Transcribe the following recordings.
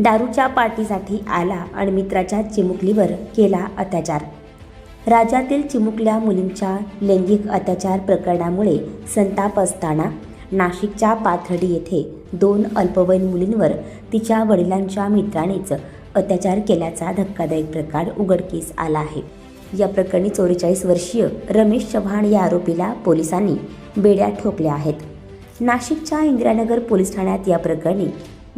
दारूच्या पार्टीसाठी आला आणि मित्राच्या चिमुकलीवर केला अत्याचार. राज्यातील चिमुकल्या मुलींच्या लैंगिक अत्याचार प्रकरणामुळे संताप असताना नाशिकच्या पाथर्डी येथे दोन अल्पवयीन मुलींवर तिच्या वडिलांच्या मित्रानेच अत्याचार केल्याचा धक्कादायक प्रकार उघडकीस आला आहे. या प्रकरणी चौवेचाळीस वर्षीय रमेश चव्हाण या आरोपीला पोलिसांनी बेड्या ठोकल्या आहेत. नाशिकच्या इंदिरानगर पोलीस ठाण्यात या प्रकरणी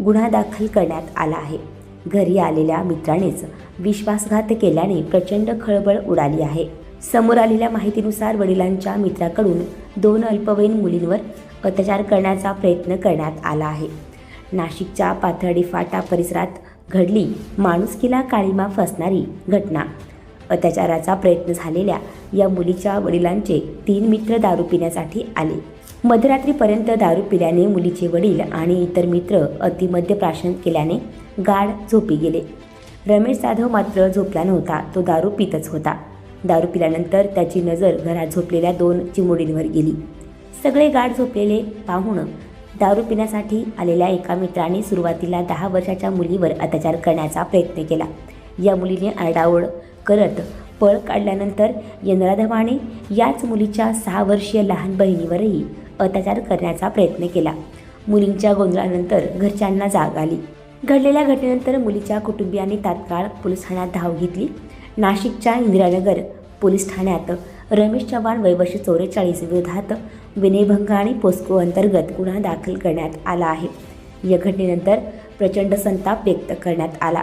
गुन्हा दाखल करण्यात आला आहे. घरी आलेल्या मित्रानेच विश्वासघात केल्याने प्रचंड खळबळ उडाली आहे. समोर आलेल्या माहितीनुसार वडिलांच्या मित्राकडून दोन अल्पवयीन मुलींवर अत्याचार करण्याचा प्रयत्न करण्यात आला आहे. नाशिकच्या पाथर्डी फाटा परिसरात घडली माणुसकीला काळीमा फसणारी घटना. अत्याचाराचा प्रयत्न झालेल्या या मुलीच्या वडिलांचे तीन मित्र दारू पिण्यासाठी आले. मध्यरात्रीपर्यंत दारू पिल्याने मुलीचे वडील आणि इतर मित्र अतिमध्य प्राशन केल्याने गाढ झोपी गेले. रमेश जाधव मात्र झोपला नव्हता तो दारू पितच होता. दारू पिल्यानंतर त्याची नजर घरात झोपलेल्या दोन चिमुडींवर गेली. सगळे गाढ झोपलेले पाहून दारू पिण्यासाठी आलेल्या एका मित्राने सुरुवातीला दहा वर्षाच्या मुलीवर अत्याचार करण्याचा प्रयत्न केला. या मुलीने आरडाओळ करत पळ काढल्यानंतर यंद्राधवाने याच मुलीच्या सहा वर्षीय लहान बहिणीवरही अत्याचार करण्याचा प्रयत्न केला. मुलींच्या गोंधळानंतर घरच्यांना जाग आली. घडलेल्या घटनेनंतर मुलीच्या कुटुंबियांनी तात्काळ पोलीस ठाण्यात धाव घेतली. नाशिकच्या इंदिरानगर पोलीस ठाण्यात रमेश चव्हाण वयवर्ष चौवेचाळीस विरोधात विनयभंग आणि पोस्को अंतर्गत गुन्हा दाखल करण्यात आला आहे. या घटनेनंतर प्रचंड संताप व्यक्त करण्यात आला.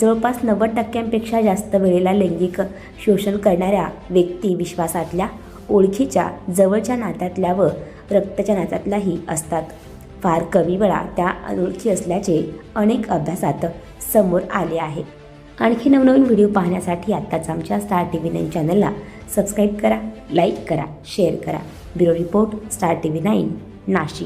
जवळपास नव्वद टक्क्यांपेक्षा जास्त वेळेला लैंगिक शोषण करणाऱ्या व्यक्ती विश्वासातल्या ओळखीच्या जवळच्या नात्यातल्या व रक्तच्या नात्यातल्याही असतात. फार कमी वेळा त्या अनोळखी असल्याचे अनेक अभ्यासात समोर आले आहे. आणखी नवनवीन व्हिडिओ पाहण्यासाठी आत्ताच आमच्या स्टार टी व्ही नाईन चॅनलला सबस्क्राईब करा लाईक करा शेअर करा. Bureau report star T V nine Nashik.